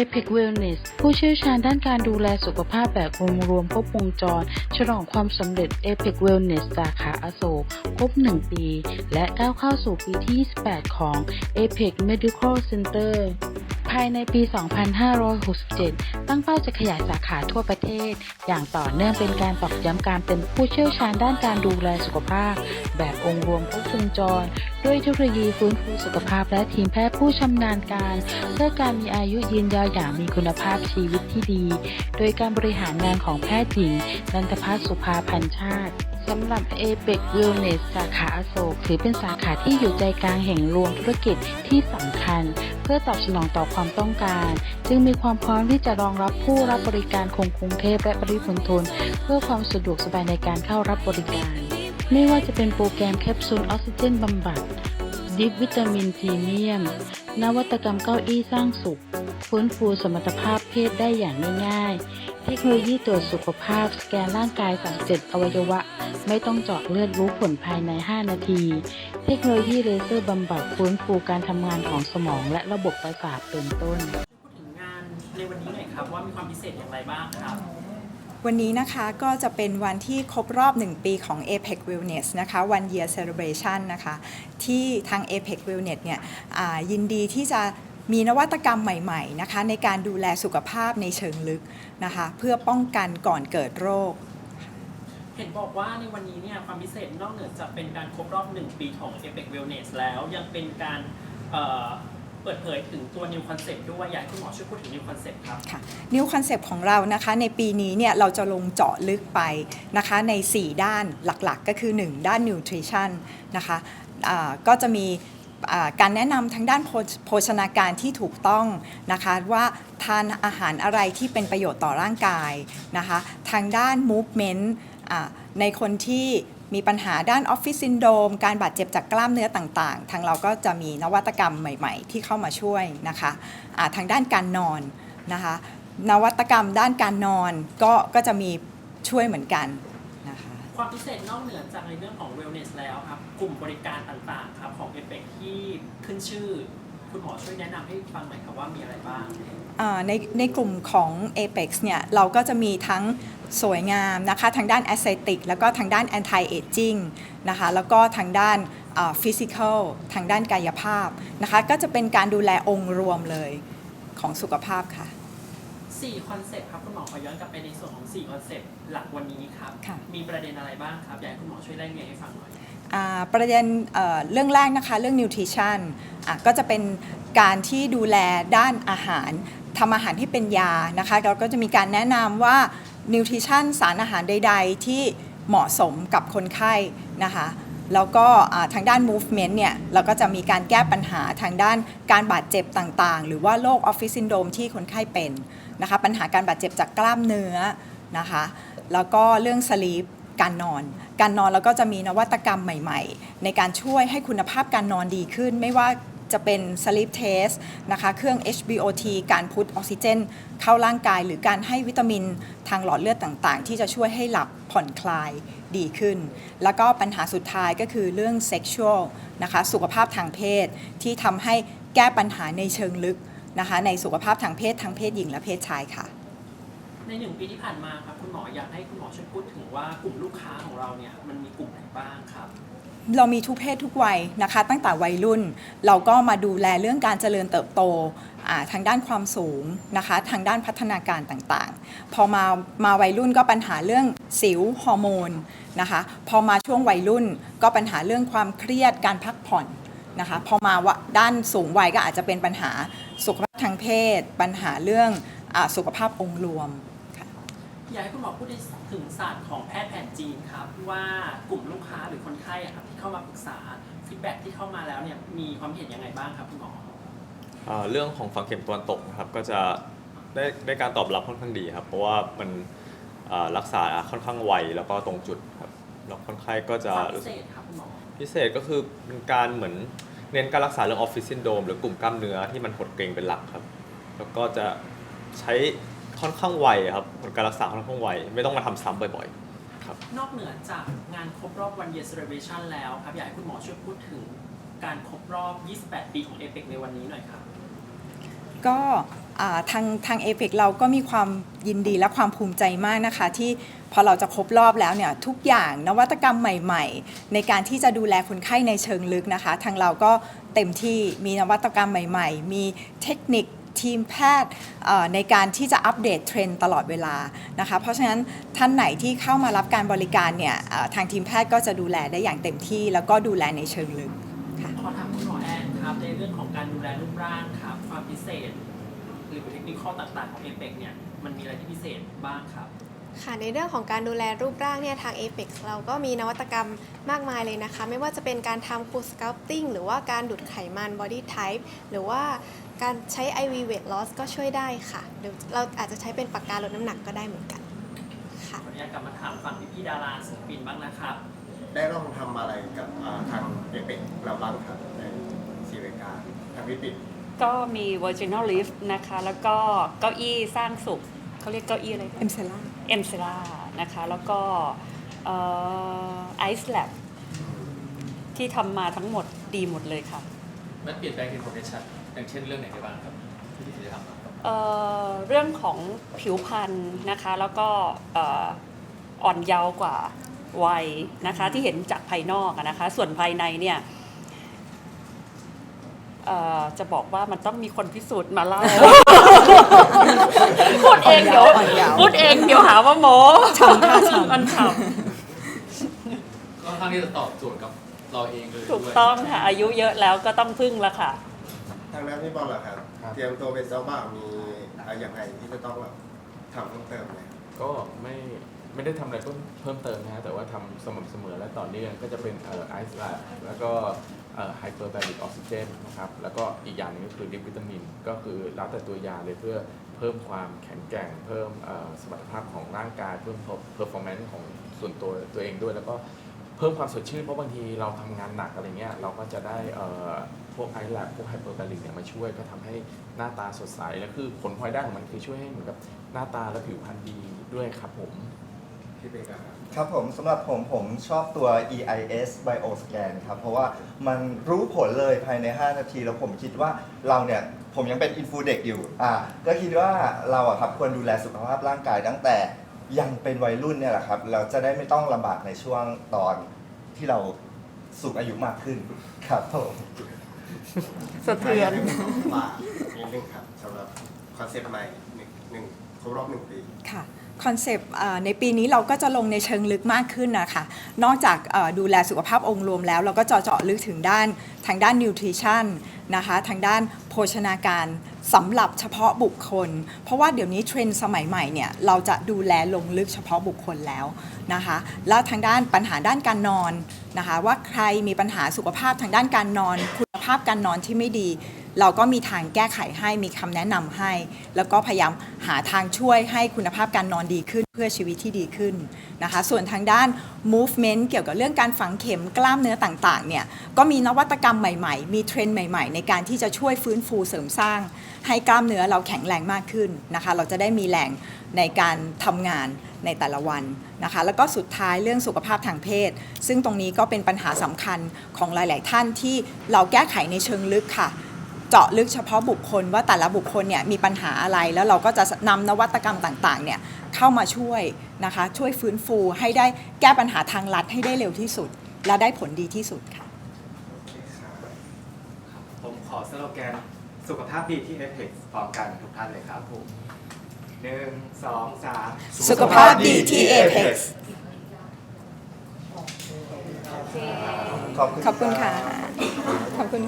Epic Wellness ผู้เชี่ยวชาญด้านการดูแลสุขภาพแบบองค์รวมครบวงจร ฉลองความสำเร็จ Epic Wellness สาขาอโศกครบ 1 ปี และก้าวเข้าสู่ปีที่ 28 ของ Epic Medical Center ายในปี 2567 ตั้งเป้าจะขยายสาขาทั่วประเทศ อย่างต่อเนื่องเป็นการตอกย้ำการเป็นผู้เชี่ยวชาญด้านการดูแลสุขภาพ แบบองค์รวมครบวงจร ด้วยเทคโนโลยีฟื้นฟูสุขภาพและทีมแพทย์ผู้ชำนาญการ เพื่อการมีอายุยืนยาวอย่างมีคุณภาพชีวิตที่ดี โดยการบริหารงานของแพทย์หญิงนันทพัฒน์สุภาพันชาติสำหรับ APEC Wellness สาขาอโศกถือเป็นสาขาที่อยู่ใจกลางแห่งรวมธุรกิจที่สำคัญ เพื่อตอบสนองต่อความต้องการ จึงมีความพร้อมที่จะรองรับผู้รับบริการคงกรุงเทพและปริมณฑลเพื่อความสะดวกสบายในการเข้ารับบริการ ไม่ว่าจะเป็นโปรแกรมแคปซูลออกซิเจนบำบัด ดิฟวิตามินพรีเมียม นวัตกรรมเก้าอี้สร้างสุข ฟื้นฟูสมรรถภาพเพศได้อย่างง่ายๆ เทคโนโลยีตรวจสุขภาพสแกนร่างกาย37อวัยวะ ไม่ต้องเจาะเลือดรู้ผลภายใน 5 นาที เทคโนโลยีเลเซอร์บำบัดฟื้นฟูการทำงานของสมองและระบบประสาทเป็นต้น พูดถึงงานในวันนี้หน่อยครับว่ามีความพิเศษอย่างไรบ้างครับ วันนี้นะคะก็จะเป็นวันที่ครบรอบ 1 ปีของ APEC Wellness นะคะ One Year Celebration นะคะ ที่ทาง APEC Wellness เนี่ยอ่ายินดีที่จะ มีนวัตกรรมใหม่ๆนะคะในการดูแลสุขภาพในเชิงลึกนะคะเพื่อป้องกันก่อนเกิดโรค เห็นบอกว่าในวันนี้เนี่ยความพิเศษนอกเหนือจากเป็นการครบรอบ 1 ปีของ Epic Wellness แล้วยังเป็นการเอ่อเปิดเผยถึงตัว New Concept ด้วยอยากให้คุณหมอช่วยพูดถึง New Concept ครับค่ะนิวคอนเซปต์ของเรานะคะในปีนี้เนี่ยเราจะลงเจาะลึกไปนะคะใน 4 ด้านหลักๆ ก็คือ 1 ด้าน nutrition นะคะอ่าก็จะมีอ่า การแนะนำทางด้านโภชนาการที่ถูกต้องนะคะว่าทานอาหารอะไรที่เป็นประโยชน์ต่อร่างกายนะคะทางด้าน movement ในคนที่มีปัญหาด้านออฟฟิศซินโดมการบาดเจ็บจากกล้ามเนื้อต่างๆ ทางเราก็จะมีนวัตกรรมใหม่ๆ ที่เข้ามาช่วยนะคะอ่าทางด้านการนอนนะคะนวัตกรรมด้านการนอนก็ก็จะมีช่วยเหมือนกัน ความพิเศษนอกเหนือจากในเรื่องของ Wellness แล้วครับ กลุ่มบริการต่างๆครับของ Epic ที่ขึ้นชื่อ คุณหมอช่วยแนะนำให้ฟังหน่อยครับว่ามีอะไรบ้าง อ่าในในกลุ่มของ Apex เนี่ยเราก็จะมีทั้งสวยงามนะคะทางด้าน aesthetic แล้วก็ทางด้าน anti aging นะคะแล้วก็ทางด้านอ่า physical ทางด้านกายภาพนะคะก็จะเป็นการดูแลองค์รวมเลยของสุขภาพค่ะ 4คอนเซปต์ครับคุณหมอขอย้อนกลับไปในส่วนของ4คอนเซปต์หลักวันนี้ครับ ค่ะ มีประเด็นอะไรบ้างครับอยากให้คุณหมอช่วยไล่เรียงให้ฟังหน่อย อ่าประเด็นเอ่อเรื่องแรกนะคะ เรื่อง nutrition อะก็จะเป็นการที่ดูแลด้านอาหารทำอาหารที่เป็นยานะคะ เราก็จะมีการแนะนำว่า nutrition สารอาหารใด ๆ ที่เหมาะสมกับคนไข้นะคะ แล้วก็อ่าทางด้าน movement เนี่ย เราก็จะมีการแก้ปัญหาทางด้านการบาดเจ็บต่างๆ หรือว่าโรคออฟฟิศซินโดรมที่คนไข้เป็น นะคะปัญหาการบาดเจ็บจากกล้ามเนื้อนะคะแล้วก็เรื่อง sleep การนอน การนอนแล้วก็จะมีนวัตกรรมใหม่ๆ ในการช่วยให้คุณภาพการนอนดีขึ้น ไม่ว่าจะเป็น sleep test นะคะ เครื่อง HBOT การพุทออกซิเจน เข้าร่างกาย หรือการให้วิตามินทางหลอดเลือดต่างๆ ที่จะช่วยให้หลับผ่อนคลายดีขึ้น แล้วก็ปัญหาสุดท้ายก็คือเรื่อง sexual นะคะ สุขภาพทางเพศที่ทำให้แก้ปัญหาในเชิงลึก นะคะ ในสุขภาพทางเพศทั้งเพศหญิงและเพศชายค่ะ ในหนึ่งปีที่ผ่านมาครับคุณหมออยากให้คุณหมอช่วยพูดถึงว่ากลุ่มลูกค้าของเราเนี่ยมันมีกลุ่มไหนบ้างครับเรามีทุกเพศทุกวัยนะคะ ตั้งแต่วัยรุ่น เราก็มาดูแลเรื่องการเจริญเติบโตอ่าทางด้านความสูงนะคะ ทางด้านพัฒนาการต่างๆ พอมามาวัยรุ่นก็ปัญหาเรื่องสิวฮอร์โมนนะคะ พอมาช่วงวัยรุ่นก็ปัญหาเรื่องความเครียดการพักผ่อน นะคะพอมาว่าด้านสูงวัยก็อาจจะเป็นปัญหาสุขภาพทางเพศ ปัญหาเรื่องอาสุขภาพองค์รวมค่ะอยากให้คุณหมอพูดถึงศาสตร์ของแพทย์แผนจีนครับว่ากลุ่มลูกค้าหรือคนไข้อะครับที่เข้ามาปรึกษาฟีดแบ็ที่เข้ามาแล้วเนี่ยมีความเห็นยังไงบ้างครับคุณหมอเอ่อเรื่องของฝังเข็มตะวันตกนะครับก็จะได้ได้การตอบรับค่อนข้างดีครับเพราะว่ามันเอ่อรักษาค่อนข้างไวแล้วก็ตรงจุดครับแล้วคนไข้ก็จะความพิเศษครับคุณหมอ พิเศษก็คือเป็นการเหมือนเน้นการรักษาเรื่องออฟฟิศซินโดรมหรือกลุ่มกล้ามเนื้อที่มันหดเกร็งเป็นหลักครับ แล้วก็จะใช้ค่อนข้างไวครับผลการรักษาค่อนข้างไวไม่ต้องมาทำซ้ำบ่อยๆครับ นอกเหนือจากงานครบรอบวัน year celebration แล้วครับอยากให้คุณหมอช่วยพูดถึงการครบรอบ 28 ปีของ APEC ในวันนี้หน่อยครับ ก็อ่า ทางทางเอเ c เราก็มีความยินดีและความภูมิใจมากนะคะ ที่พอเราจะครบรอบแล้วเนี่ยทุกอย่างนวัตกรรมใหม่ ๆ ในการที่จะดูแลคนไข้ในเชิงลึกนะคะ ทางเราก็เต็มที่มีนวัตกรรมใหม่ ๆ มีเทคนิคทีมแพทย์ในการที่จะอัปเดตเทรนตลอดเวลานะคะ เพราะฉะนั้นท่านไหนที่เข้ามารับการบริการเนี่ยทางทีมแพทย์ก็จะดูแลได้อย่างเต็มที่ แล้วก็ดูแลในเชิงลึกขอถามคุณหมอแอนครับในเรื่องของการดูแลรูปร่างครับความพิเศษ หรือเทคนิคข้อต่างๆของเอเปกเนี่ยมันมีอะไรที่พิเศษบ้างครับ ค่ะในเรื่องของการดูแลรูปร่างเนี่ยทาง Apex เราก็มีนวัตกรรมมากมายเลยนะคะ ไม่ว่าจะเป็นการทำ Full Sculpting หรือว่าการดูดไขมัน Body Type หรือว่าการใช้ IV Weight Loss ก็ช่วยได้ค่ะ หรือเราอาจจะใช้เป็นปากกาลดน้ำหนักก็ได้เหมือนกันค่ะขออนุญาตกลับมาถามฝั่งพี่ๆดาราศิลปินบ้างนะครับ ได้ลองทำอะไรกับอ่าทางเอเปกเราบ้างครับในซีเวกาทางวิปิด ก็มี Virginal Lift นะคะ แล้วก็เก้าอี้สร้างสุขเขาเรียกเก้าอี้อะไรเอ็มเซล่าเอ็มซล่านะคะ แล้วก็ไอซ์แลบที่ทำมาทั้งหมดดีหมดเลยค่ะ มันเปลี่ยนแปลงเห็นผลได้ชัดอย่างเช่นเรื่องไหนได้บ้างครับที่พี่จะทำครับเอ่อเรื่องของผิวพรรณนะคะ แล้วก็เอ่ออ่อนเยาว์กว่าวัยนะคะที่เห็นจากภายนอกอะนะคะ ส่วนภายในเนี่ย เอ่อจะบอกว่ามันต้องมีคนพิสูจน์มาเล่า พูดเองเดี๋ยวอ่อนเยาว์พูดเองเดี๋ยวหาว่าโมฉ่ำค่ะฉ่ำมันฉ่ก็ค่อนข้างที่จะตอบโจทย์กับเราเองเลยำถูกด้วยต้องค่ะ อายุเยอะแล้วก็ต้องพึ่งละค่ะ ทางด้านพี่บอลเหรอครับครับ เตรียมตัวเป็นเจ้าบ่าวมีอะไรอย่างไรที่จะต้องแบบทำเพิ่มเติมไหมก็ไม่ไม่ได้ทำอะไรเพิ่มเพิ่มเติมนะฮะแต่ว่าทำสม่ำเสมอและต่อเนื่องก็จะเป็นเอ่อไอซ์แลบแล้วก็ ไฮเปอร์บริกออกซิเจนนะครับแล้วก็อีกอย่างหนึงก็คือดิวิตามิน ก็คือแล้วแต่ตัวยาเลยเพื่อเพิ่มความแข็งแกร่ง เพิ่มสมรรถภาพของร่างกาย เพิ่มเพอร์ฟอร์แมนซ์ของส่วนตัวตัวเองด้วย แล้วก็เพิ่มความสดชื่น เพราะบางทีเราทำงานหนักอะไรเงี้ยเราก็จะได้พวกไอแลบพวกไฮเปอร์บริกเนี่ยมาช่วยก็ทำให้หน้าตาสดใส แล้วคือผลพลอยได้ของมันคือช่วยให้เหมือนกับหน้าตาและผิวพรรณดีด้วยครับผม พี่เบกาครับครับผมสำหรับผมผมชอบตัว EIS Bioscan ครับ เพราะว่ามันรู้ผลเลยภายใน 5 นาที แล้วผมคิดว่าเราเนี่ย ผมยังเป็นอินฟูเด็กอยู่อ่าก็คิดว่าเราอะครับควรดูแลสุขภาพร่างกายตั้งแต่ยังเป็นวัยรุ่นเนี่ยแหละครับ เราจะได้ไม่ต้องลำบากในช่วงตอนที่เราสูงอายุมากขึ้นครับผมสะเทือนฝากนิดนึงครับสำหรับคอนเซ็ปต์ใหม่หนึ่งหนึ่งครบรอบหนึ่งปี ค่ะ คอนเซปต์ในปีนี้เราก็จะลงในเชิงลึกมากขึ้นนะคะ นอกจากดูแลสุขภาพองค์รวมแล้ว เราก็เจาะเจาะลึกถึงด้านทางด้านนิวทริชั่นนะคะทางด้านโภชนาการสำหรับเฉพาะบุคคล เพราะว่าเดี๋ยวนี้เทรนด์สมัยใหม่เนี่ยเราจะดูแลลงลึกเฉพาะบุคคลแล้วนะคะแล้วทางด้านปัญหาด้านการนอนนะคะว่าใครมีปัญหาสุขภาพทางด้านการนอน คุณภาพการนอนที่ไม่ดี เราก็มีทางแก้ไขให้มีคำแนะนำให้ แล้วก็พยายามหาทางช่วยให้คุณภาพการนอนดีขึ้นเพื่อชีวิตที่ดีขึ้นนะคะ ส่วนทางด้าน movement เกี่ยวกับเรื่องการฝังเข็มกล้ามเนื้อต่างๆเนี่ยก็มีนวัตกรรมใหม่ๆ มีเทรนด์ใหม่ๆ ในการที่จะช่วยฟื้นฟูเสริมสร้าง ให้กล้ามเนื้อเราแข็งแรงมากขึ้นนะคะ เราจะได้มีแรงในการทำงานในแต่ละวันนะคะ แล้วก็สุดท้ายเรื่องสุขภาพทางเพศ ซึ่งตรงนี้ก็เป็นปัญหาสำคัญของหลาย ๆ ท่านที่เราแก้ไขในเชิงลึกค่ะ เจาะลึกเฉพาะบุคคลว่าแต่ละบุคคลเนี่ยมีปัญหาอะไร แล้วเราก็จะนำนวัตกรรมต่างๆเนี่ยเข้ามาช่วยนะคะช่วยฟื้นฟูให้ได้แก้ปัญหาทางลัดให้ได้เร็วที่สุด และได้ผลดีที่สุดค่ะ ผมขอสโลแกนสุขภาพดีที่ Apex พร้อมกันทุกท่านเลยครับผมหนึ่งสองสามสุขภาพดีที่ Apex ขอบคุณขอบคุณค่ะ ขอบคุณ